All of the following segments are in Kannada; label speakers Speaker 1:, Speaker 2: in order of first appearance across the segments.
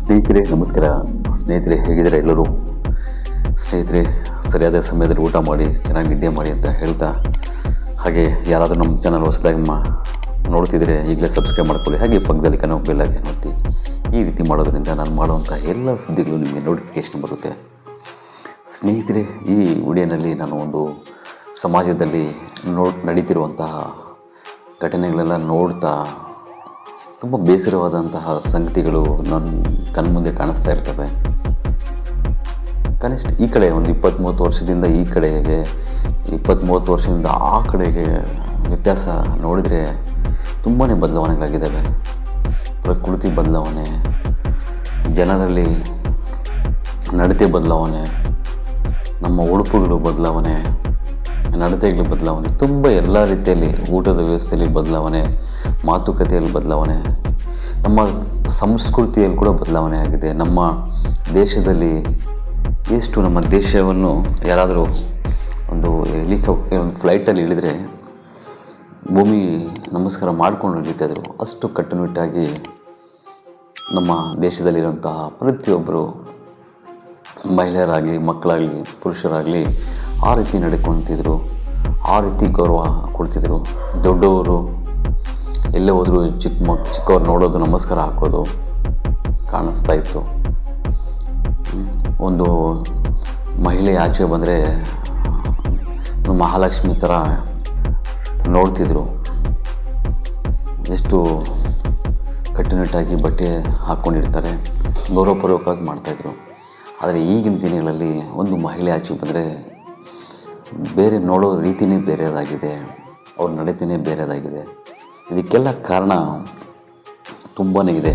Speaker 1: ಸ್ನೇಹಿತರೆ ನಮಸ್ಕಾರ. ಸ್ನೇಹಿತರೆ ಹೇಗಿದ್ದಾರೆ ಎಲ್ಲರೂ? ಸ್ನೇಹಿತರೆ, ಸರಿಯಾದ ಸಮಯದಲ್ಲಿ ಊಟ ಮಾಡಿ, ಚೆನ್ನಾಗಿ ನಿದ್ದೆ ಮಾಡಿ ಅಂತ ಹೇಳ್ತಾ, ಹಾಗೆ ಯಾರಾದರೂ ನಮ್ಮ ಚಾನಲ್ ಹೊಸದಾಗಿ ಮಾ ನೋಡ್ತಿದ್ರೆ ಈಗಲೇ ಸಬ್ಸ್ಕ್ರೈಬ್ ಮಾಡ್ಕೊಳ್ಳಿ. ಹಾಗೆ ಪಕ್ಕದಲ್ಲಿ ಕನೋ ಬೆಲ್ಲಾಗಿ ಒತ್ತಿ. ಈ ರೀತಿ ಮಾಡೋದರಿಂದ ನಾನು ಮಾಡುವಂಥ ಎಲ್ಲ ಸುದ್ದಿಗಳು ನಿಮಗೆ ನೋಟಿಫಿಕೇಷನ್ ಬರುತ್ತೆ. ಸ್ನೇಹಿತರೆ, ಈ ವಿಡಿಯೋನಲ್ಲಿ ನಾನು ಒಂದು ಸಮಾಜದಲ್ಲಿ ನೋ, ನಡೀತಿರುವಂತಹ ಘಟನೆಗಳೆಲ್ಲ ನೋಡ್ತಾ, ತುಂಬ ಬೇಸರವಾದಂತಹ ಸಂಗತಿಗಳು ನನ್ನ ಕಣ್ಮುಂದೆ ಕಾಣಿಸ್ತಾ ಇರ್ತವೆ. ಕನಿಷ್ಠ ಈ ಕಡೆ ಒಂದು ಇಪ್ಪತ್ತ್ಮೂವತ್ತು ವರ್ಷದಿಂದ ಈ ಕಡೆಗೆ, ಇಪ್ಪತ್ತ್ಮೂವತ್ತು ವರ್ಷದಿಂದ ಆ ಕಡೆಗೆ ವ್ಯತ್ಯಾಸ ನೋಡಿದರೆ ತುಂಬಾ ಬದಲಾವಣೆಗಳಾಗಿದ್ದಾವೆ. ಪ್ರಕೃತಿ ಬದಲಾವಣೆ, ಜನರಲ್ಲಿ ನಡತೆ ಬದಲಾವಣೆ, ನಮ್ಮ ಉಡುಪುಗಳು ಬದಲಾವಣೆ, ನಡತೆಗಳ ಬದಲಾವಣೆ, ತುಂಬ ಎಲ್ಲ ರೀತಿಯಲ್ಲಿ ಊಟದ ವ್ಯವಸ್ಥೆಯಲ್ಲಿ ಬದಲಾವಣೆ, ಮಾತುಕತೆಯಲ್ಲಿ ಬದಲಾವಣೆ, ನಮ್ಮ ಸಂಸ್ಕೃತಿಯಲ್ಲಿ ಕೂಡ ಬದಲಾವಣೆ ಆಗಿದೆ. ನಮ್ಮ ದೇಶದಲ್ಲಿ ಎಷ್ಟು ನಮ್ಮ ದೇಶವನ್ನು ಯಾರಾದರೂ ಒಂದು ಹೆಲಿಕಾಪ್ಟರ್ ಒಂದು ಫ್ಲೈಟಲ್ಲಿ ಇಳಿದರೆ ಭೂಮಿ ನಮಸ್ಕಾರ ಮಾಡಿಕೊಂಡು ಇಳಿತಾಯಿದ್ರು, ಅಷ್ಟು ಕಟ್ಟುನಿಟ್ಟಾಗಿ ನಮ್ಮ ದೇಶದಲ್ಲಿರುವಂತಹ ಪ್ರತಿಯೊಬ್ಬರು ಮಹಿಳೆಯರಾಗಲಿ, ಮಕ್ಕಳಾಗಲಿ, ಪುರುಷರಾಗಲಿ ಆ ರೀತಿ ನಡ್ಕೊತಿದ್ರು, ಆ ರೀತಿ ಗೌರವ ಕೊಡ್ತಿದ್ರು ದೊಡ್ಡವರು ಎಲ್ಲೇ ಹೋದರೂ ಚಿಕ್ಕ ಮಕ್ ಚಿಕ್ಕವ್ರು ನೋಡೋದು ನಮಸ್ಕಾರ ಹಾಕೋದು ಕಾಣಿಸ್ತಾ ಇತ್ತು. ಒಂದು ಮಹಿಳೆ ಆಚೆ ಬಂದರೆ ಮಹಾಲಕ್ಷ್ಮಿ ಥರ ನೋಡ್ತಿದ್ರು. ಎಷ್ಟು ಕಟ್ಟುನಿಟ್ಟಾಗಿ ಬಟ್ಟೆ ಹಾಕ್ಕೊಂಡಿರ್ತಾರೆ ಗೌರವಪೂರ್ವಕವಾಗಿ ಮಾಡ್ತಾಯಿದ್ರು ಆದರೆ ಈಗಿನ ದಿನಗಳಲ್ಲಿ ಒಂದು ಮಹಿಳೆ ಆಚೆ ಬಂದರೆ, ಬೇರೆ ನೋಡೋ ರೀತಿಯೇ ಬೇರೆದಾಗಿದೆ, ಅವ್ರ ನಡತೆನೇ ಬೇರೆದಾಗಿದೆ. ಇದಕ್ಕೆಲ್ಲ ಕಾರಣ ತುಂಬಾ ಇದೆ.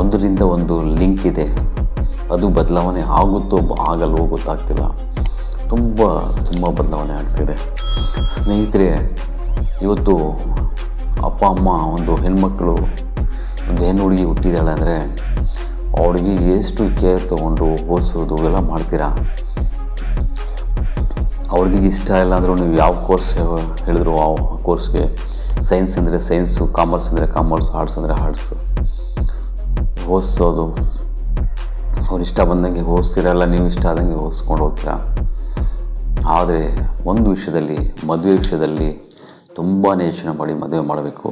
Speaker 1: ಒಂದರಿಂದ ಒಂದು ಲಿಂಕ್ ಇದೆ. ಅದು ಬದಲಾವಣೆ ಆಗುತ್ತೋ ಆಗಲ್ವೋ ಗೊತ್ತಾಗ್ತಿಲ್ಲ. ತುಂಬ ತುಂಬ ಬದಲಾವಣೆ ಆಗ್ತಿದೆ. ಸ್ನೇಹಿತರೆ, ಇವತ್ತು ಅಪ್ಪ, ಅಮ್ಮ, ಒಂದು ಹೆಣ್ಮಕ್ಳು, ಒಂದು ಹೆಣ್ಣು ಹುಡುಗಿ ಹುಟ್ಟಿದಾಳೆ ಅಂದರೆ ಹುಡುಗಿ ಎಷ್ಟು ಕೇರ್ ತೊಗೊಂಡು ಓದಿಸೋದು ಎಲ್ಲ ಮಾಡ್ತೀರಾ? ಅವ್ರಿಗೆ ಇಷ್ಟ ಇಲ್ಲ ಅಂದರೂ ನೀವು ಯಾವ ಕೋರ್ಸ್ ಹೇಳಿದ್ರು? ಆ ಕೋರ್ಸ್ಗೆ ಸೈನ್ಸ್ ಅಂದರೆ ಸೈನ್ಸು ಕಾಮರ್ಸ್ ಅಂದರೆ ಕಾಮರ್ಸ್ ಆರ್ಟ್ಸ್ ಅಂದರೆ ಆರ್ಟ್ಸು ಓದಿಸೋದು ಅವ್ರು ಇಷ್ಟ ಬಂದಂಗೆ ಓದಿಸ್ತಿರಲ್ಲ ನೀವು ಇಷ್ಟ ಆದಂಗೆ ಓದಿಸ್ಕೊಂಡು ಹೋಗ್ತೀರಾ? ಆದರೆ ಒಂದು ವಿಷಯದಲ್ಲಿ, ಮದುವೆ ವಿಷಯದಲ್ಲಿ ತುಂಬಾ ಯೋಚನೆ ಮಾಡಿ ಮದುವೆ ಮಾಡಬೇಕು.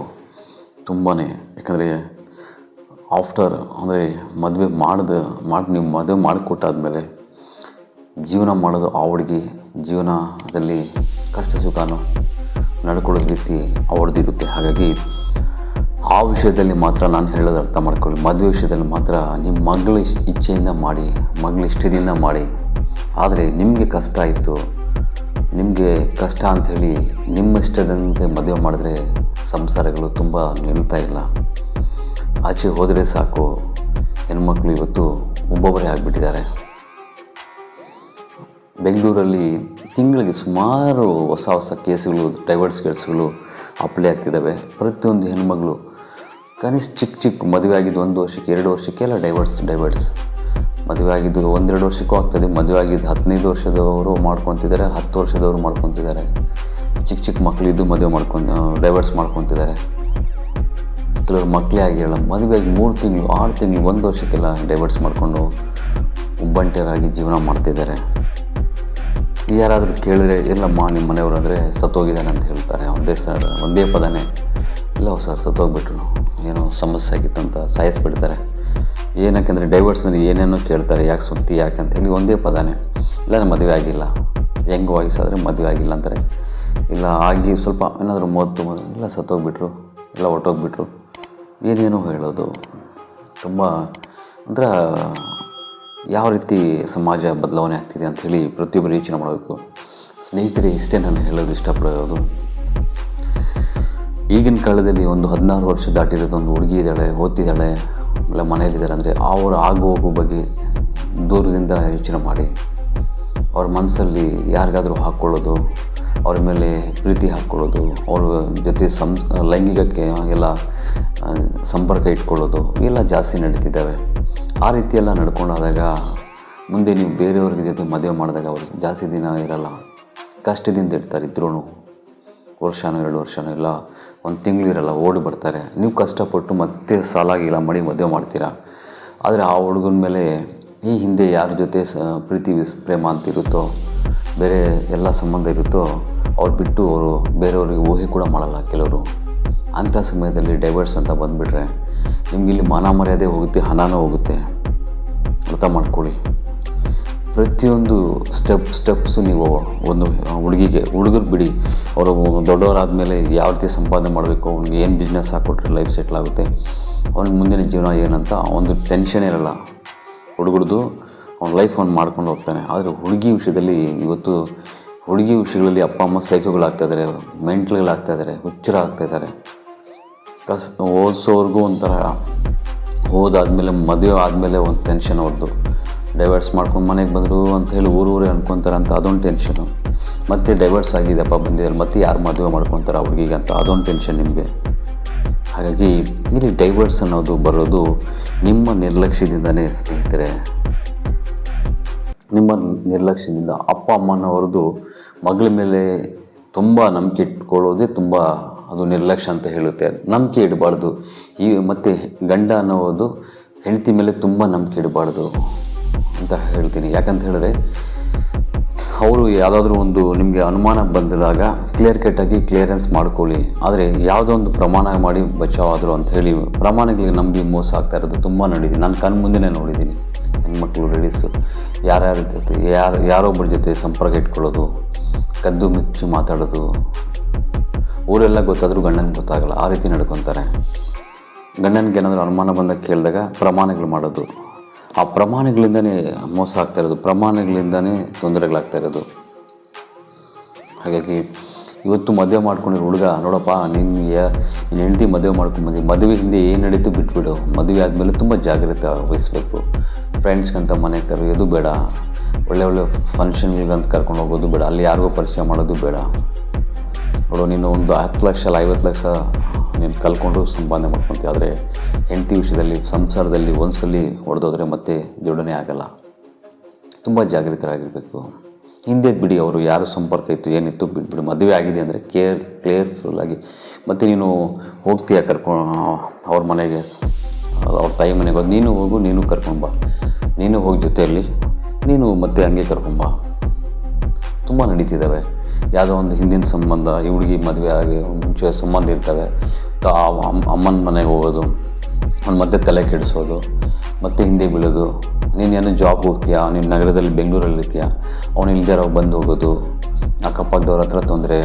Speaker 1: ತುಂಬಾ ಯಾಕಂದರೆ ಆಫ್ಟರ್ ಅಂದರೆ ಮದುವೆ ಮಾಡಿದ, ಮಾಡಿ, ನೀವು ಮದುವೆ ಮಾಡಿಕೊಟ್ಟಾದ್ಮೇಲೆ ಜೀವನ ಮಾಡೋದು ಆ ಹುಡುಗಿ ಜೀವನದಲ್ಲಿ ಕಷ್ಟ ಸುಖನೂ ನಡ್ಕೊಳ್ಳೋ ರೀತಿ ಅವ್ರದ್ದಿರುತ್ತೆ. ಹಾಗಾಗಿ ಆ ವಿಷಯದಲ್ಲಿ ಮಾತ್ರ ನಾನು ಹೇಳೋದು ಅರ್ಥ ಮಾಡ್ಕೊಳ್ಳಿ. ಮದುವೆ ವಿಷಯದಲ್ಲಿ ಮಾತ್ರ ನಿಮ್ಮ ಮಗಳ ಇಚ್ಛೆಯಿಂದ ಮಾಡಿ, ಮಗಳ ಇಷ್ಟದಿಂದ ಮಾಡಿ. ಆದರೆ ನಿಮಗೆ ಕಷ್ಟ ಆಯಿತು. ನಿಮಗೆ ಕಷ್ಟ ಅಂಥೇಳಿ ನಿಮ್ಮ ಇಷ್ಟದಂತೆ ಮದುವೆ ಮಾಡಿದ್ರೆ ಸಂಸಾರಗಳು ತುಂಬ ನಿಲ್ತಾ ಇಲ್ಲ. ಆಚೆ ಹೋದರೆ ಸಾಕು. ಹೆಣ್ಮಕ್ಳು ಇವತ್ತು ಒಬ್ಬೊಬ್ಬರೇ ಆಗಿಬಿಟ್ಟಿದ್ದಾರೆ. ಬೆಂಗಳೂರಲ್ಲಿ ತಿಂಗಳಿಗೆ ಸುಮಾರು ಹೊಸ ಹೊಸ ಕೇಸುಗಳು ಡೈವರ್ಸ್ ಕೇಸ್ಗಳು ಅಪ್ಲೈ ಆಗ್ತಿದ್ದಾವೆ. ಪ್ರತಿಯೊಂದು ಹೆಣ್ಮಗಳು ಕನಿಷ್ಠ ಚಿಕ್ಕ ಚಿಕ್ಕ ಮದುವೆ ಆಗಿದ್ದು ಒಂದು ವರ್ಷಕ್ಕೆ, ಎರಡು ವರ್ಷಕ್ಕೆಲ್ಲ ಡೈವರ್ಸ್ ಡೈವರ್ಸ್ ಮದುವೆ ಆಗಿದ್ದು ಒಂದೆರಡು ವರ್ಷಕ್ಕೂ ಆಗ್ತದೆ. ಮದುವೆ ಆಗಿದ್ದು ಹದಿನೈದು ವರ್ಷದವರು ಮಾಡ್ಕೊತಿದ್ದಾರೆ, ಹತ್ತು ವರ್ಷದವರು ಮಾಡ್ಕೊತಿದ್ದಾರೆ. ಚಿಕ್ಕ ಚಿಕ್ಕ ಮಕ್ಕಳಿದ್ದು ಮದುವೆ ಮಾಡ್ಕೊಂಡು ಡೈವರ್ಸ್ ಮಾಡ್ಕೊತಿದ್ದಾರೆ. ಕೆಲವರು ಮಕ್ಕಳೇ ಆಗಿರಲ್ಲ. ಮದುವೆಯಾಗಿ ಮೂರು ತಿಂಗಳು, ಆರು ತಿಂಗಳು, ಒಂದು ವರ್ಷಕ್ಕೆಲ್ಲ ಡೈವರ್ಸ್ ಮಾಡಿಕೊಂಡು ಒಬ್ಬಂಟಿಯರಾಗಿ ಜೀವನ ಮಾಡ್ತಿದ್ದಾರೆ. ಯಾರಾದರೂ ಕೇಳಿದ್ರೆ, ಎಲ್ಲಮ್ಮ ನಿಮ್ಮ ಮನೆಯವರು ಅಂದರೆ ಸತ್ತೋಗಿದ್ದಾನೆ ಅಂತ ಹೇಳ್ತಾರೆ. ಒಂದೇ ಸರ್, ಒಂದೇ ಪದನೇ. ಇಲ್ಲ ಸರ್, ಸತ್ತೋಗ್ಬಿಟ್ರು. ಏನೋ ಸಮಸ್ಯೆ ಆಗಿತ್ತು ಅಂತ ಸಾಯಿಸ್ಬಿಡ್ತಾರೆ. ಏನಕ್ಕೆಂದರೆ ಡೈವರ್ಸ್ನಲ್ಲಿ ಏನೇನೋ ಕೇಳ್ತಾರೆ, ಯಾಕೆ ಸುದ್ದಿ, ಯಾಕೆ ಅಂತ ಹೇಳಿ ಒಂದೇ ಪದನೇ. ಇಲ್ಲ, ನಾನು ಮದುವೆ ಆಗಿಲ್ಲ. ಹೆಂಗೆ ವಯಸ್ಸಾದರೆ ಮದುವೆ ಆಗಿಲ್ಲ ಅಂತಾರೆ. ಇಲ್ಲ, ಆಗಿ ಸ್ವಲ್ಪ ಏನಾದರೂ ಮೂವತ್ತು ಇಲ್ಲ, ಸತ್ತೋಗ್ಬಿಟ್ರು, ಇಲ್ಲ ಹೊಟ್ಟೋಗ್ಬಿಟ್ರು ಏನೇನೋ ಹೇಳೋದು. ತುಂಬ ಒಂಥರ ಯಾವ ರೀತಿ ಸಮಾಜ ಬದಲಾವಣೆ ಆಗ್ತಿದೆ ಅಂಥೇಳಿ ಪ್ರತಿಯೊಬ್ಬರು ಯೋಚನೆ ಮಾಡಬೇಕು. ಸ್ನೇಹಿತರೆ, ಇಷ್ಟೇ ನಾನು ಹೇಳೋದು, ಇಷ್ಟಪಡೋದು. ಈಗಿನ ಕಾಲದಲ್ಲಿ ಒಂದು ಹದಿನಾರು ವರ್ಷ ದಾಟಿರೋದೊಂದು ಹುಡುಗಿ ಇದ್ದಾಳೆ, ಓದ್ತಿದ್ದಾಳೆ ಇಲ್ಲ ಮನೇಲಿದ್ದಾರೆ ಅಂದರೆ ಅವರ ಆಗು ಹೋಗೋ ಬಗ್ಗೆ ದೂರದಿಂದ ಯೋಚನೆ ಮಾಡಿ. ಅವ್ರ ಮನಸ್ಸಲ್ಲಿ ಯಾರಿಗಾದರೂ ಹಾಕ್ಕೊಳ್ಳೋದು, ಅವ್ರ ಮೇಲೆ ಪ್ರೀತಿ ಹಾಕ್ಕೊಳ್ಳೋದು, ಅವ್ರ ಜೊತೆ ಸಂ, ಲೈಂಗಿಕಕ್ಕೆ ಎಲ್ಲ ಸಂಪರ್ಕ ಇಟ್ಕೊಳ್ಳೋದು ಎಲ್ಲ ಜಾಸ್ತಿ ನಡೀತಿದ್ದಾವೆ. ಆ ರೀತಿಯೆಲ್ಲ ನಡ್ಕೊಂಡಾದಾಗ ಮುಂದೆ ನೀವು ಬೇರೆಯವ್ರಿಗೆ ಜೊತೆ ಮದುವೆ ಮಾಡಿದಾಗ ಅವರು ಜಾಸ್ತಿ ದಿನ ಇರಲ್ಲ, ಕಷ್ಟದಿಂದ ಇರ್ತಾರೆ ಇದ್ರೂ ವರ್ಷನೋ, ಎರಡು ವರ್ಷನೋ ಇಲ್ಲ ಒಂದು ತಿಂಗಳು ಇರಲ್ಲ, ಓಡಿ ಬರ್ತಾರೆ. ನೀವು ಕಷ್ಟಪಟ್ಟು ಮತ್ತೆ ಸಾಲಾಗಿಲ್ಲ ಮಾಡಿ ಮದುವೆ ಮಾಡ್ತೀರಾ? ಆದರೆ ಆ ಹುಡುಗನ ಮೇಲೆ ಈ ಹಿಂದೆ ಯಾರ ಜೊತೆ ಸ, ಪ್ರೀತಿ ಪ್ರೇಮ ಅಂತ ಇರುತ್ತೋ, ಬೇರೆ ಎಲ್ಲ ಸಂಬಂಧ ಇರುತ್ತೋ, ಅವ್ರು ಬಿಟ್ಟು ಅವರು ಬೇರೆಯವ್ರಿಗೆ ಊಹೆ ಕೂಡ ಮಾಡಲ್ಲ ಕೆಲವರು. ಅಂಥ ಸಮಯದಲ್ಲಿ ಡೈವರ್ಸ್ ಅಂತ ಬಂದುಬಿಟ್ರೆ ನಿಮಗಿಲ್ಲಿ ಮಾನ ಮರ್ಯಾದೆ ಹೋಗುತ್ತೆ, ಹಣನೂ ಹೋಗುತ್ತೆ. ಅರ್ಥ ಮಾಡ್ಕೊಳ್ಳಿ. ಪ್ರತಿಯೊಂದು ಸ್ಟೆಪ್ ಸ್ಟೆಪ್ಸು ನೀವು ಒಂದು ಹುಡುಗಿಗೆ, ಹುಡುಗರು ಬಿಡಿ. ಅವರು ದೊಡ್ಡವರಾದಮೇಲೆ ಯಾವ ರೀತಿ ಸಂಪಾದನೆ ಮಾಡಬೇಕು, ಅವ್ನಿಗೆ ಏನು ಬಿಸ್ನೆಸ್ ಹಾಕ್ಕೊಟ್ರೆ ಲೈಫ್ ಸೆಟ್ಲ್ ಆಗುತ್ತೆ. ಅವ್ನ ಮುಂದಿನ ಜೀವನ ಏನಂತ ಒಂದು ಟೆನ್ಷನ್ ಇರಲ್ಲ. ಹುಡುಗರದು ಅವ್ನ ಲೈಫ್ ಅವ್ನು ಮಾಡ್ಕೊಂಡು ಹೋಗ್ತಾನೆ. ಆದರೆ ಹುಡುಗಿ ವಿಷಯದಲ್ಲಿ ಇವತ್ತು ಹುಡುಗಿ ವಿಷಯಗಳಲ್ಲಿ ಅಪ್ಪ, ಅಮ್ಮ ಸೈಕೋಗಳಾಗ್ತಾಯಿದ್ದಾರೆ ಮೆಂಟ್ಲ್ಗಳಾಗ್ತಾಯಿದ್ದಾರೆ ಹುಚ್ಚರಾಗ್ತಾಯಿದ್ದಾರೆ ಕಸ್ ಓದಿಸೋರ್ಗೂ ಒಂಥರ ಓದಾದಮೇಲೆ ಮದುವೆ ಆದಮೇಲೆ ಒಂದು ಟೆನ್ಷನ್ ಅವ್ರದ್ದು ಡೈವರ್ಸ್ ಮಾಡ್ಕೊಂಡು ಮನೆಗೆ ಬಂದರು ಅಂತ ಹೇಳಿ ಊರು ಊರೇ ಅನ್ಕೊತಾರೆ ಅಂತ ಅದೊಂದು ಟೆನ್ಷನು ಮತ್ತೆ ಡೈವರ್ಸ್ ಆಗಿದೆಪ್ಪ ಬಂದಿದ್ದಾರೆ ಮತ್ತೆ ಯಾರು ಮದುವೆ ಮಾಡ್ಕೊತಾರೆ ಹುಡುಗಿಗೆ ಅಂತ ಅದೊಂದು ಟೆನ್ಷನ್ ನಿಮಗೆ. ಹಾಗಾಗಿ ಇಲ್ಲಿ ಡೈವರ್ಸ್ ಅನ್ನೋದು ಬರೋದು ನಿಮ್ಮ ನಿರ್ಲಕ್ಷ್ಯದಿಂದನೇ ಸ್ನೇಹಿತರೆ. ನಿಮ್ಮ ನಿರ್ಲಕ್ಷ್ಯದಿಂದ ಅಪ್ಪ ಅಮ್ಮನವ್ರದ್ದು ಮಗಳ ಮೇಲೆ ತುಂಬ ನಂಬಿಕೆ ಇಟ್ಕೊಳ್ಳೋದೇ ತುಂಬ ಅದು ನಿರ್ಲಕ್ಷ್ಯ ಅಂತ ಹೇಳುತ್ತೆ. ನಂಬಿಕೆ ಇಡಬಾರ್ದು. ಈ ಮತ್ತು ಗಂಡ ಅನ್ನೋದು ಹೆಂಡತಿ ಮೇಲೆ ತುಂಬ ನಂಬಿಕೆ ಇಡಬಾರ್ದು. ಅಂತ ಹೇಳ್ತೀನಿ. ಯಾಕಂತ ಹೇಳಿದ್ರೆ, ಅವರು ಯಾವುದಾದ್ರೂ ಒಂದು ನಿಮಗೆ ಅನುಮಾನ ಬಂದಾಗ ಕ್ಲಿಯರ್ ಕಟ್ಟಾಗಿ ಕ್ಲಿಯರೆನ್ಸ್ ಮಾಡ್ಕೊಳ್ಳಿ. ಆದರೆ ಯಾವುದೋ ಒಂದು ಪ್ರಮಾಣ ಮಾಡಿ ಬಚಾವಾದರು ಅಂತ ಹೇಳಿ, ಪ್ರಮಾಣಗಳಿಗೆ ನಂಬಿ ಮೋಸ ಆಗ್ತಾ ಇರೋದು ತುಂಬ ನಡೀತೀನಿ ನಾನು ಕಣ್ಣು ಮುಂದೆನೇ ನೋಡಿದ್ದೀನಿ. ಹೆಣ್ಮಕ್ಳು ಲೇಡೀಸು ಯಾರ್ಯಾರ ಜೊತೆ, ಯಾರು ಯಾರೊಬ್ಬರ ಜೊತೆ ಸಂಪರ್ಕ ಇಟ್ಕೊಳ್ಳೋದು, ಕದ್ದು ಮುಚ್ಚಿ ಮಾತಾಡೋದು, ಊರೆಲ್ಲ ಗೊತ್ತಾದರೂ ಗಂಡನಿಗೆ ಗೊತ್ತಾಗಲ್ಲ, ಆ ರೀತಿ ನಡ್ಕೊತಾರೆ. ಗಂಡನಿಗೆ ಏನಾದರೂ ಅನುಮಾನ ಬಂದಾಗ ಕೇಳಿದಾಗ ಪ್ರಮಾಣಗಳು ಮಾಡೋದು. ಆ ಪ್ರಮಾಣಗಳಿಂದನೇ ಮೋಸ ಆಗ್ತಾ ಇರೋದು, ಪ್ರಮಾಣಗಳಿಂದನೇ ತೊಂದರೆಗಳಾಗ್ತಾ ಇರೋದು. ಹಾಗಾಗಿ ಇವತ್ತು ಮದುವೆ ಮಾಡ್ಕೊಂಡಿರೋ ಹುಡುಗ, ನೋಡಪ್ಪ ನಿನ್ನ ನಿನ್ನ ಹೆಂಡತಿ ಮದುವೆ ಮಾಡ್ಕೊಂಬಂದು ಮದುವೆ ಹಿಂದೆ ಏನು ನಡೀತು ಬಿಟ್ಬಿಡು. ಮದುವೆ ಆದಮೇಲೆ ತುಂಬ ಜಾಗ್ರತೆ ವಹಿಸ್ಬೇಕು. ಫ್ರೆಂಡ್ಸ್ಗಂತ ಮನೆ ಕರೆಯೋದು ಬೇಡ. ಒಳ್ಳೆ ಒಳ್ಳೆ ಫಂಕ್ಷನ್ಗಂತ ಕರ್ಕೊಂಡು ಹೋಗೋದು ಬೇಡ. ಅಲ್ಲಿ ಯಾರಿಗೂ ಪರಿಚಯ ಮಾಡೋದು ಬೇಡ. ನೋಡು ನೀನು ಒಂದು ಹತ್ತು ಲಕ್ಷ ಐವತ್ತು ಲಕ್ಷ ನೀನು ಕಲ್ಕೊಂಡು ಸಂಪಾದನೆ ಮಾಡ್ಕೊತೀವಿ ಆದರೆ ಹೆಂಡತಿ ವಿಷಯದಲ್ಲಿ, ಸಂಸಾರದಲ್ಲಿ ಒಂದ್ಸಲಿ ಹೊಡೆದೋದ್ರೆ ಮತ್ತೆ ಜೋಡಣೆ ಆಗಲ್ಲ. ತುಂಬ ಜಾಗೃತರಾಗಿರಬೇಕು. ಹಿಂದೆ ಬಿಡಿ, ಅವರು ಯಾರು ಸಂಪರ್ಕ ಇತ್ತು, ಏನಿತ್ತು ಬಿಟ್ಬಿಡಿ ಮದುವೆ ಆಗಿದೆ ಅಂದರೆ ಕೇರ್ ಕೇರ್ಫುಲ್ಲಾಗಿ ಮತ್ತು ನೀನು ಹೋಗ್ತೀಯ ಕರ್ಕೊಂಡು ಅವ್ರ ಮನೆಗೆ, ಅವ್ರ ತಾಯಿ ಮನೆಗೆ ಹೋಗಿ, ನೀನು ಹೋಗು, ನೀನು ಕರ್ಕೊಂಬ ನೀನು ಹೋಗಿ ಜೊತೆಯಲ್ಲಿ, ನೀನು ಮತ್ತೆ ಹಂಗೆ ಕರ್ಕೊಂಬ ತುಂಬ ನಡೀತಿದ್ದಾವೆ ಯಾವುದೋ ಒಂದು ಹಿಂದಿನ ಸಂಬಂಧ, ಈ ಹುಡುಗಿ ಮದುವೆ ಆಗಿ ಮುಂಚೆ ಸಂಬಂಧ ಇರ್ತವೆ, ತ- ಅಮ್ಮನ ಮನೆಗೆ ಹೋಗೋದು, ಅವ್ನ ಮತ್ತೆ ತಲೆ ಕೆಡಿಸೋದು, ಮತ್ತೆ ಹಿಂದೆ ಬೀಳೋದು. ನೀನೇನು ಜಾಬ್ ಹೋಗ್ತೀಯಾ? ನೀನು ನಗರದಲ್ಲಿ ಬೆಂಗಳೂರಲ್ಲಿ ಇರ್ತೀಯಾ? ಅವ್ನು ಇಲ್ದೇ ಇರೋ ಬಂದು ಹೋಗೋದು. ಅಕ್ಕಪಕ್ಕದವ್ರ ಹತ್ರ ತೊಂದರೆ.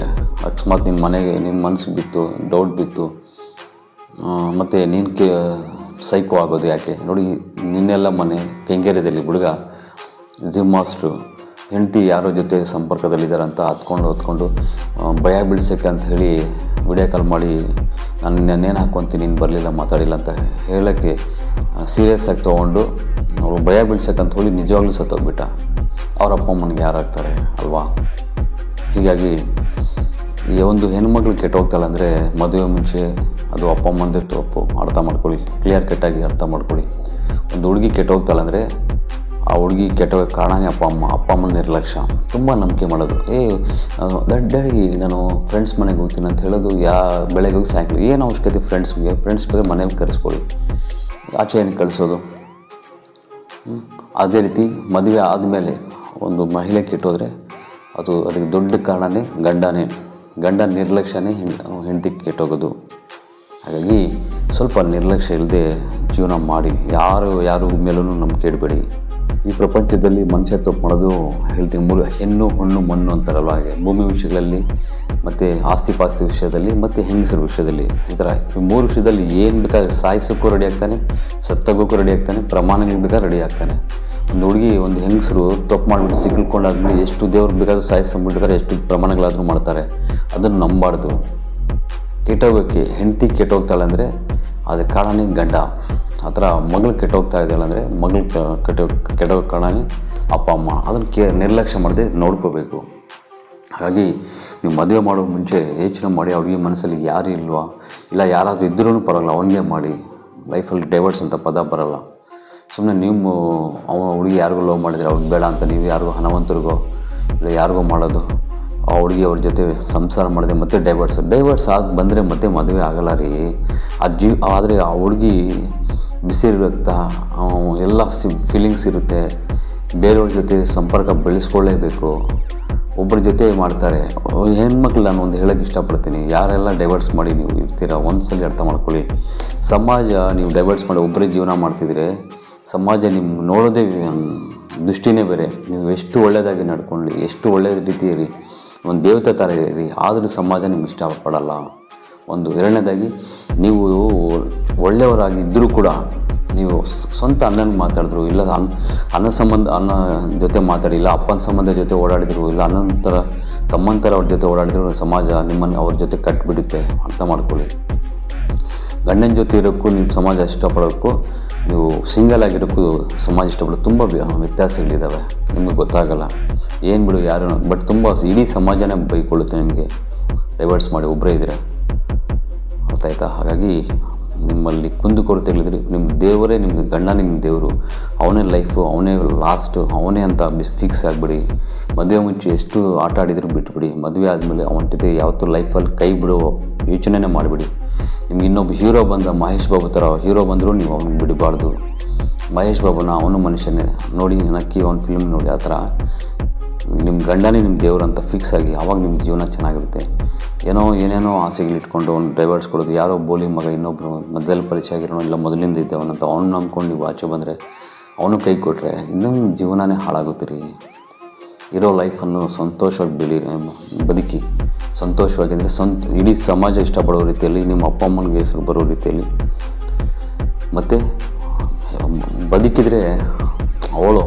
Speaker 1: ಅಕಸ್ಮಾತ್ ನಿನ್ನ ಮನೆಗೆ ನಿನ್ನ ಮನಸ್ಸು ಬಿತ್ತು ಡೌಟ್ ಬಿತ್ತು. ಮತ್ತು ನೀನು ಕೇ ಸೈಕೋ ಆಗೋದು ಯಾಕೆ? ನೋಡಿ, ನಿನ್ನೆಲ್ಲ ಮನೆ ಕೆಂಗೇರಿಯಲ್ಲಿ ಹುಡುಗ ಜಿಮ್ ಮಾಸ್ಟ್ರು. ಹೆಂಡತಿ ಯಾರ ಜೊತೆ ಸಂಪರ್ಕದಲ್ಲಿದ್ದಾರೆ ಅಂತ ಹತ್ಕೊಂಡು ಹೊತ್ಕೊಂಡು ಭಯ ಬೀಳ್ಸೋಕ್ಕೆ ಅಂತ ಹೇಳಿ ವಿಡಿಯೋ ಕಾಲ್ ಮಾಡಿ, ನಾನು ನಿನ್ನೇನು ಹಾಕ್ಕೊತೀನಿ ನೀನು ಬರಲಿಲ್ಲ, ಮಾತಾಡಿಲ್ಲ ಅಂತ ಹೇಳೋಕ್ಕೆ ಸೀರಿಯಸ್ ಆಗಿ ತೊಗೊಂಡು, ಅವರು ಭಯ ಬೀಳ್ಸೋಕ್ಕೆ ಅಂತ ಹೇಳಿ ನಿಜವಾಗ್ಲೂ ಸತ್ತೋಗ್ಬಿಟ್ಟ. ಅವ್ರ ಅಪ್ಪ ಅಮ್ಮನಿಗೆ ಯಾರಾಗ್ತಾರೆ ಅಲ್ವಾ? ಹೀಗಾಗಿ ಈ ಒಂದು ಹೆಣ್ಮಗಳು ಕೆಟ್ಟೋಗ್ತಾಳೆ ಅಂದರೆ ಮದುವೆ ಮುಂಚೆ ಅದು ಅಪ್ಪ ಅಮ್ಮಂದೇ ತಪ್ಪು. ಅರ್ಥ ಮಾಡ್ಕೊಳ್ಳಿ ಕ್ಲಿಯರ್ ಕಟ್ಟಾಗಿ ಅರ್ಥ ಮಾಡ್ಕೊಳ್ಳಿ. ಒಂದು ಹುಡುಗಿ ಕೆಟ್ಟೋಗ್ತಾಳೆ ಅಂದರೆ ಆ ಹುಡುಗಿ ಕೆಟ್ಟ ಕಾರಣನೇ ಅಪ್ಪ ಅಮ್ಮ. ಅಪ್ಪ ಅಮ್ಮ ನಿರ್ಲಕ್ಷ್ಯ. ತುಂಬ ನಂಬಿಕೆ ಮಾಡೋದು. ಏ ದಡ್ಡಾಗಿ ನಾನು ಫ್ರೆಂಡ್ಸ್ ಮನೆಗೆ ಹೋಗ್ತೀನಿ ಅಂತ ಹೇಳೋದು, ಯಾ, ಬೆಳಗ್ಗೆ ಹೋಗಿ ಸಾಯಂಕಾಲ. ಏನು ಅವಶ್ಯಕತೆ ಫ್ರೆಂಡ್ಸ್ಗೆ ಫ್ರೆಂಡ್ಸ್ ಬಗ್ಗೆ ಮನೇಲಿ ಕರೆಸ್ಕೊಳ್ಳಿ. ಆಚೆ ಏನು ಕಳಿಸೋದು? ಅದೇ ರೀತಿ ಮದುವೆ ಆದಮೇಲೆ ಒಂದು ಮಹಿಳೆ ಕೆಟ್ಟೋದ್ರೆ ಅದು ಅದಕ್ಕೆ ದೊಡ್ಡ ಕಾರಣನೇ ಗಂಡನೇ. ಗಂಡ ನಿರ್ಲಕ್ಷ್ಯನೇ ಹೆಂಡತಿ ಕೆಟ್ಟೋಗೋದು. ಹಾಗಾಗಿ ಸ್ವಲ್ಪ ನಿರ್ಲಕ್ಷ್ಯ ಇಲ್ಲದೆ ಜೀವನ ಮಾಡಿ. ಯಾರು ಯಾರು ಮೇಲೂ ನಂಬಿಕೆ ಇಡಬೇಡಿ. ಈ ಪ್ರಪಂಚದಲ್ಲಿ ಮನುಷ್ಯ ತಪ್ಪು ಮಾಡೋದು ಹೇಳ್ತೀನಿ, ಮೂಲ ಹೆಣ್ಣು ಹಣ್ಣು ಮಣ್ಣು ಅಂತಾರಲ್ಲ ಹಾಗೆ ಭೂಮಿ ವಿಷಯಗಳಲ್ಲಿ ಮತ್ತು ಆಸ್ತಿ ಪಾಸ್ತಿ ವಿಷಯದಲ್ಲಿ ಮತ್ತು ಹೆಂಗಸರ ವಿಷಯದಲ್ಲಿ ಈ ಥರ. ಈ ಮೂರು ವಿಷಯದಲ್ಲಿ ಏನು ಬೇಕಾದ್ರೆ ಸಾಯಿಸೋಕ್ಕೂ ರೆಡಿ ಆಗ್ತಾನೆ, ಸತ್ತಗೋಕ್ಕೂ ರೆಡಿ ಆಗ್ತಾನೆ ಪ್ರಮಾಣಗಳಿಗೆ ಬೇಕಾದ್ರೆ ರೆಡಿ ಆಗ್ತಾನೆ. ಒಂದು ಹುಡುಗಿ, ಒಂದು ಹೆಂಗಸರು ತಪ್ಪು ಮಾಡಿಬಿಟ್ಟು ಸಿಕ್ಕಿಕೊಂಡಾದ್ಮೇಲೆ ಎಷ್ಟು ದೇವ್ರಿಗೆ ಬೇಕಾದ್ರೂ ಸಾಯಿಸ್ಕೊಂಡ್ಬಿಟ್ಟಿದ್ದಾರೆ ಎಷ್ಟು ಪ್ರಮಾಣಗಳಾದರೂ ಮಾಡ್ತಾರೆ. ಅದನ್ನು ನಂಬಾರ್ದು. ಕೆಟ್ಟೋಗೋಕ್ಕೆ ಹೆಂಡತಿ ಕೆಟ್ಟೋಗ್ತಾಳೆ ಅಂದರೆ ಅದಕ್ಕೆ ಕಾರಣ ಗಂಡ. ಆ ಥರ ಮಗಳು ಕೆಟ್ಟೋಗ್ತಾ ಇದೆಯಲ್ಲ ಅಂದರೆ ಮಗಳು ಕೆಟ್ಟ ಕಾರಣನೇ ಅಪ್ಪ, ಅಮ್ಮ ಅದನ್ನು ಕೇ ನಿರ್ಲಕ್ಷ್ಯ ಮಾಡದೆ ನೋಡ್ಕೋಬೇಕು. ಹಾಗಾಗಿ ನೀವು ಮದುವೆ ಮಾಡೋ ಮುಂಚೆ ಯೋಚನೆ ಮಾಡಿ ಅವ್ರಿಗೆ ಮನಸ್ಸಲ್ಲಿ ಯಾರು ಇಲ್ವಾ? ಇಲ್ಲ ಯಾರಾದರೂ ಇದ್ರೂ ಪರವಾಗಿಲ್ಲ ಅವನಿಗೆ ಮಾಡಿ. ಲೈಫಲ್ಲಿ ಡೈವರ್ಸ್ ಅಂತ ಪದ ಬರಲ್ಲ. ಸುಮ್ಮನೆ ನೀವು ಅವನ ಹುಡುಗಿ ಯಾರಿಗೂ ಲವ್ ಮಾಡಿದರೆ ಅವ್ರಿಗೆ ಬೇಡ ಅಂತ ನೀವು ಯಾರಿಗೂ ಹಣವಂತರಿಗೋ, ಇಲ್ಲ ಯಾರಿಗೋ ಮಾಡೋದು, ಆ ಹುಡುಗಿ ಅವ್ರ ಜೊತೆ ಸಂಸಾರ ಮಾಡಿದೆ ಮತ್ತೆ ಡೈವರ್ಸ್ ಡೈವರ್ಸ್ ಆಗಿ ಬಂದರೆ ಮತ್ತೆ ಮದುವೆ ಆಗಲ್ಲ ರೀ. ಆ ಜೀವ ಆದರೆ ಆ ಹುಡುಗಿ ಬಿಸಿಲಿರುತ್ತಾ ಎಲ್ಲ ಫೀಲಿಂಗ್ಸ್ ಇರುತ್ತೆ. ಬೇರೆಯವ್ರ ಜೊತೆ ಸಂಪರ್ಕ ಬೆಳೆಸ್ಕೊಳ್ಳೇಬೇಕು. ಒಬ್ಬರ ಜೊತೆ ಮಾಡ್ತಾರೆ. ಹೆಣ್ಮಕ್ಳು ನಾನು ಒಂದು ಹೇಳೋಕ್ಕೆ ಇಷ್ಟಪಡ್ತೀನಿ. ಯಾರೆಲ್ಲ ಡೈವರ್ಟ್ಸ್ ಮಾಡಿ ನೀವು ಇರ್ತೀರ ಒಂದ್ಸಲಿ ಅರ್ಥ ಮಾಡ್ಕೊಳ್ಳಿ. ಸಮಾಜ, ನೀವು ಡೈವರ್ಟ್ಸ್ ಮಾಡಿ ಒಬ್ಬರೇ ಜೀವನ ಮಾಡ್ತಿದ್ರೆ, ಸಮಾಜ ನಿಮ್ಮ ನೋಡೋದೇ ದೃಷ್ಟಿನೇ ಬೇರೆ. ನೀವು ಎಷ್ಟು ಒಳ್ಳೆಯದಾಗಿ ನಡ್ಕೊಳ್ಳಿ ಎಷ್ಟು ಒಳ್ಳೆಯ ರೀತಿ ಇರಿ, ಒಂದು ದೇವತೆ ಥರ ಇರಿ. ಆದರೂ ಸಮಾಜ ನಿಮ್ಗೆ ಇಷ್ಟಪಡಲ್ಲ. ಒಂದು ಎರಡನೇದಾಗಿ, ನೀವು ಒಳ್ಳೆಯವರಾಗಿದ್ದರೂ ಕೂಡ ನೀವು ಸ್ವಂತ ಅಣ್ಣನಿಗೆ ಮಾತಾಡಿದ್ರು, ಇಲ್ಲ ಅನ್ನ ಅನ್ನ ಸಂಬಂಧ, ಅನ್ನ ಜೊತೆ ಮಾತಾಡಿ, ಇಲ್ಲ ಅಪ್ಪನ ಸಂಬಂಧ ಜೊತೆ ಓಡಾಡಿದ್ರು, ಇಲ್ಲ ಅಣ್ಣನ ಥರ ತಮ್ಮನ ಅವ್ರ ಜೊತೆ ಓಡಾಡಿದ್ರು, ಸಮಾಜ ನಿಮ್ಮನ್ನು ಅವ್ರ ಜೊತೆ ಕಟ್ಬಿಡುತ್ತೆ ಅರ್ಥ ಮಾಡ್ಕೊಳ್ಳಿ. ಗಂಡನ ಜೊತೆ ಇರೋಕ್ಕೂ ನೀವು ಸಮಾಜ ಇಷ್ಟಪಡೋಕ್ಕೂ, ನೀವು ಸಿಂಗಲ್ ಆಗಿರೋಕ್ಕೂ ಸಮಾಜ ಇಷ್ಟಪಡೋದು ತುಂಬ ವ್ಯ- ವ್ಯತ್ಯಾಸಗಳಿದ್ದಾವೆ ನಿಮಗೆ ಗೊತ್ತಾಗಲ್ಲ. ಏನು ಬಿಡು ಯಾರು ಬಟ್ ತುಂಬ ಇಡೀ ಸಮಾಜನೇ ಬೈಕೊಳ್ಳುತ್ತೆ ನಿಮಗೆ. ಡೈವರ್ಸ್ ಮಾಡಿ ಒಬ್ಬರೇ ಇದ್ದರೆ ಆಯ್ತಾ? ಹಾಗಾಗಿ ನಿಮ್ಮಲ್ಲಿ ಕುಂದುಕೊರತೆಗಳಿದ್ರೆ ನಿಮ್ಮ ದೇವರೇ ನಿಮ್ಮ ಗಂಡ ನಿಮ್ಮ ದೇವರು. ಅವನೇ ಲೈಫು ಅವನೇ ಲಾಸ್ಟು ಅವನೇ ಅಂತ ಫಿಕ್ಸ್ ಆಗಿಬಿಡಿ. ಮದುವೆ ಮುಂಚೆ ಎಷ್ಟು ಆಟ ಆಡಿದ್ರು ಬಿಟ್ಬಿಡಿ. ಮದುವೆ ಆದಮೇಲೆ ಅವನ ಜೊತೆ ಯಾವತ್ತೂ ಲೈಫಲ್ಲಿ ಕೈ ಬಿಡೋ ಯೋಚನೆನೇ ಮಾಡಿಬಿಡಿ. ನಿಮ್ಗೆ ಇನ್ನೊಬ್ಬ ಹೀರೋ ಬಂದ ಮಹೇಶ್ ಬಾಬು ಥರ ಹೀರೋ ಬಂದರೂ ನೀವು ಅವ್ನಿಗೆ ಬಿಡಬಾರ್ದು. ಮಹೇಶ್ ಬಾಬುನ ಅವನು ಮನುಷ್ಯನೇ. ನೋಡಿ ನಕ್ಕಿ ಅವನ ಫಿಲ್ಮ್ ನೋಡಿ, ಆ ಥರ. ನಿಮ್ಮ ಗಂಡನೇ ನಿಮ್ಮ ದೇವರು ಅಂತ ಫಿಕ್ಸ್ ಆಗಿ ಆವಾಗ ನಿಮ್ಮ ಜೀವನ ಚೆನ್ನಾಗಿರುತ್ತೆ. ಏನೋ ಏನೇನೋ ಆಸೆಗಳು ಇಟ್ಕೊಂಡು ಅವ್ನು ಡೈವರ್ಸ್ ಕೊಡೋದು. ಯಾರೋ ಬೋಲಿ ಮಗ ಇನ್ನೊಬ್ಬರು ಮೊದಲಲ್ಲಿ ಪರಿಚಯ ಆಗಿರೋನು ಇಲ್ಲ, ಮೊದಲಿಂದ ಇದ್ದವನಂತ ಅವ್ನು ನಂಬ್ಕೊಂಡು ನೀವು ಆಚೆ ಬಂದರೆ ಅವನು ಕೈ ಕೊಟ್ಟರೆ ಇನ್ನೊಂದು ಜೀವನನೇ ಹಾಳಾಗುತ್ತೀರಿ. ಇರೋ ಲೈಫನ್ನು ಸಂತೋಷವಾಗಿ ಬೆಳಿ ಬದುಕಿ ಸಂತೋಷವಾಗಿ ಅಂದರೆ ಸಂತ ಇಡೀ ಸಮಾಜ ಇಷ್ಟಪಡೋ ರೀತಿಯಲ್ಲಿ, ನಿಮ್ಮ ಅಪ್ಪ ಅಮ್ಮನಿಗೆ ಹೆಸರು ಬರೋ ರೀತಿಯಲ್ಲಿ. ಮತ್ತು ಬದುಕಿದರೆ ಅವಳು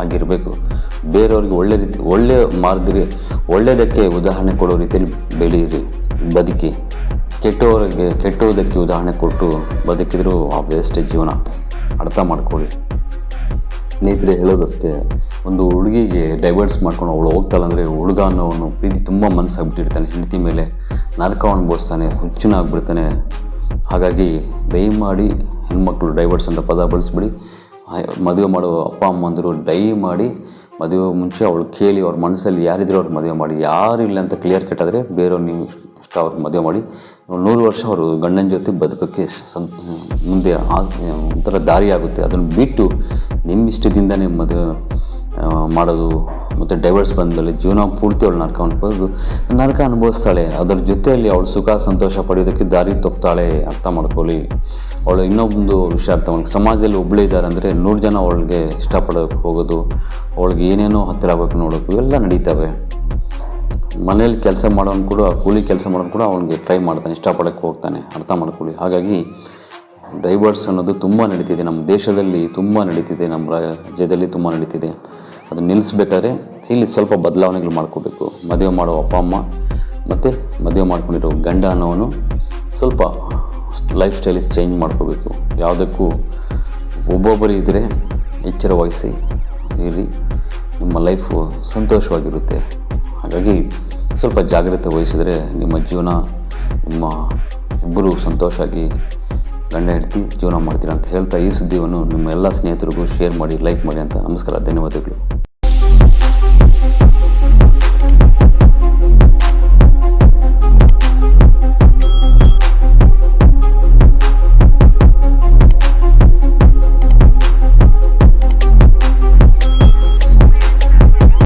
Speaker 1: ಆಗಿರಬೇಕು. ಬೇರೆಯವ್ರಿಗೆ ಒಳ್ಳೆ ರೀತಿ, ಒಳ್ಳೆ ಮಾರ್ಗದಲ್ಲಿ ಒಳ್ಳೆಯದಕ್ಕೆ ಉದಾಹರಣೆ ಕೊಡೋ ರೀತಿಯಲ್ಲಿ ಬೆಳೀರಿ ಬದುಕಿ. ಕೆಟ್ಟವರಿಗೆ, ಕೆಟ್ಟೋದಕ್ಕೆ ಉದಾಹರಣೆ ಕೊಟ್ಟು ಬದುಕಿದರೂ ಆ ವೇಸ್ಟ್ ಜೀವನ ಅರ್ಥ ಮಾಡ್ಕೊಳ್ಳಿ. ಸ್ನೇಹಿತರೆ, ಹೇಳೋದಷ್ಟೇ, ಒಂದು ಹುಡುಗಿಗೆ ಡೈವರ್ಸ್ ಮಾಡ್ಕೊಂಡು ಅವಳು ಹೋಗ್ತಾಳೆ ಅಂದರೆ ಹುಡುಗ ಅನ್ನೋನು ಪ್ರೀತಿ ತುಂಬ ಮನಸ್ಸಾಗ್ಬಿಟ್ಟಿರ್ತಾನೆ ಹೆಂಡತಿ ಮೇಲೆ ನರಕ ಅನುಭವಿಸ್ತಾನೆ, ಹುಚ್ಚಿನ ಆಗ್ಬಿಡ್ತಾನೆ. ಹಾಗಾಗಿ ದಯಮಾಡಿ ಹೆಣ್ಮಕ್ಳು ಡೈವರ್ಸ್ ಅಂತ ಪದ ಬಳಸ್ಬಿಡಿ. ಮದುವೆ ಮಾಡೋ ಅಪ್ಪ ಅಮ್ಮಂದರು ಡೈ ಮಾಡಿ ಮದುವೆ ಮುಂಚೆ ಅವಳು ಕೇಳಿ ಅವ್ರ ಮನಸ್ಸಲ್ಲಿ ಯಾರಿದ್ರು ಅವ್ರು ಮದುವೆ ಮಾಡಿ, ಯಾರು ಇಲ್ಲ ಅಂತ ಕ್ಲಿಯರ್ ಕೆಟ್ಟಾದರೆ ಬೇರೆಯವ್ರು ನೀವು ಇಷ್ಟ ಅವ್ರಿಗೆ ಮದುವೆ ಮಾಡಿ. ನೂರು ವರ್ಷ ಅವರು ಗಂಡನ ಜೊತೆ ಬದುಕೋಕ್ಕೆ ಸಂ ಮುಂದೆ ಒಂಥರ ದಾರಿ ಆಗುತ್ತೆ ಅದನ್ನು ಬಿಟ್ಟು ನಿಮ್ಮ ಇಷ್ಟದಿಂದನೇ ಮದುವೆ ಮಾಡೋದು ಮತ್ತು ಡೈವರ್ಸ್ ಬಂದಲ್ಲಿ ಜೀವನ ಪೂರ್ತಿ ಅವಳು ನರಕ ಅನುಭವಿಸ್ದು ನರಕ ಅನುಭವಿಸ್ತಾಳೆ. ಅದರ ಜೊತೆಯಲ್ಲಿ ಅವಳು ಸುಖ, ಸಂತೋಷ ಪಡೆಯೋದಕ್ಕೆ ದಾರಿ ತಪ್ತಾಳೆ ಅರ್ಥ ಮಾಡ್ಕೊಳ್ಳಿ. ಅವಳು ಇನ್ನೊಂದು ವಿಷಯ ಅರ್ಥ ಮಾಡಿ ಸಮಾಜದಲ್ಲಿ ಒಬ್ಬಳೇ ಇದ್ದಾರೆ ಅಂದರೆ ನೂರು ಜನ ಅವಳಿಗೆ ಇಷ್ಟಪಡೋಕ್ಕೆ ಹೋಗೋದು, ಅವಳಿಗೆ ಏನೇನೋ ಹತ್ತಿರ ಆಗಬೇಕು ನೋಡೋಕು ಇವೆಲ್ಲ ನಡೀತವೆ. ಮನೇಲಿ ಕೆಲಸ ಮಾಡೋನು ಕೂಡ, ಕೂಲಿ ಕೆಲಸ ಮಾಡೋನು ಕೂಡ ಅವನಿಗೆ ಟ್ರೈ ಮಾಡ್ತಾನೆ ಇಷ್ಟಪಡೋಕ್ಕೆ ಹೋಗ್ತಾನೆ, ಅರ್ಥ ಮಾಡ್ಕೊಳ್ಳಿ. ಹಾಗಾಗಿ ಡೈವರ್ಸ್ ಅನ್ನೋದು ತುಂಬ ನಡೀತಿದೆ. ನಮ್ಮ ದೇಶದಲ್ಲಿ ತುಂಬ ನಡೀತಿದೆ, ನಮ್ಮ ರಾಜ್ಯದಲ್ಲಿ ತುಂಬ ನಡೀತಿದೆ. ಅದನ್ನು ನಿಲ್ಲಿಸ್ಬೇಕಾದ್ರೆ ಇಲ್ಲಿ ಸ್ವಲ್ಪ ಬದಲಾವಣೆಗಳು ಮಾಡ್ಕೋಬೇಕು. ಮದುವೆ ಮಾಡೋ ಅಪ್ಪ, ಅಮ್ಮ, ಮತ್ತು ಮದುವೆ ಮಾಡ್ಕೊಂಡಿರೋ ಗಂಡ ಅನ್ನೋನು ಸ್ವಲ್ಪ ಲೈಫ್ ಸ್ಟೈಲಿಸ್ ಚೇಂಜ್ ಮಾಡ್ಕೋಬೇಕು. ಯಾವುದಕ್ಕೂ ಒಬ್ಬೊಬ್ಬರು ಇದ್ದರೆ ಎಚ್ಚರ ವಹಿಸಿ ಇರಿ. ನಿಮ್ಮ ಲೈಫು ಸಂತೋಷವಾಗಿರುತ್ತೆ. ಹಾಗಾಗಿ ಸ್ವಲ್ಪ ಜಾಗ್ರತೆ ವಹಿಸಿದರೆ ನಿಮ್ಮ ಜೀವನ, ನಿಮ್ಮ ಇಬ್ಬರು ಸಂತೋಷವಾಗಿ ಗಂಡ, ಹೆಂಡತಿ ಜೀವನ ಮಾಡ್ತೀರಾ ಅಂತ ಹೇಳ್ತಾ ಈ ಸುದ್ದಿಯನ್ನು ನಿಮ್ಮ ಎಲ್ಲ ಸ್ನೇಹಿತರಿಗೂ ಶೇರ್ ಮಾಡಿ ಲೈಕ್ ಮಾಡಿ ಅಂತ ನಮಸ್ಕಾರ, ಧನ್ಯವಾದಗಳು.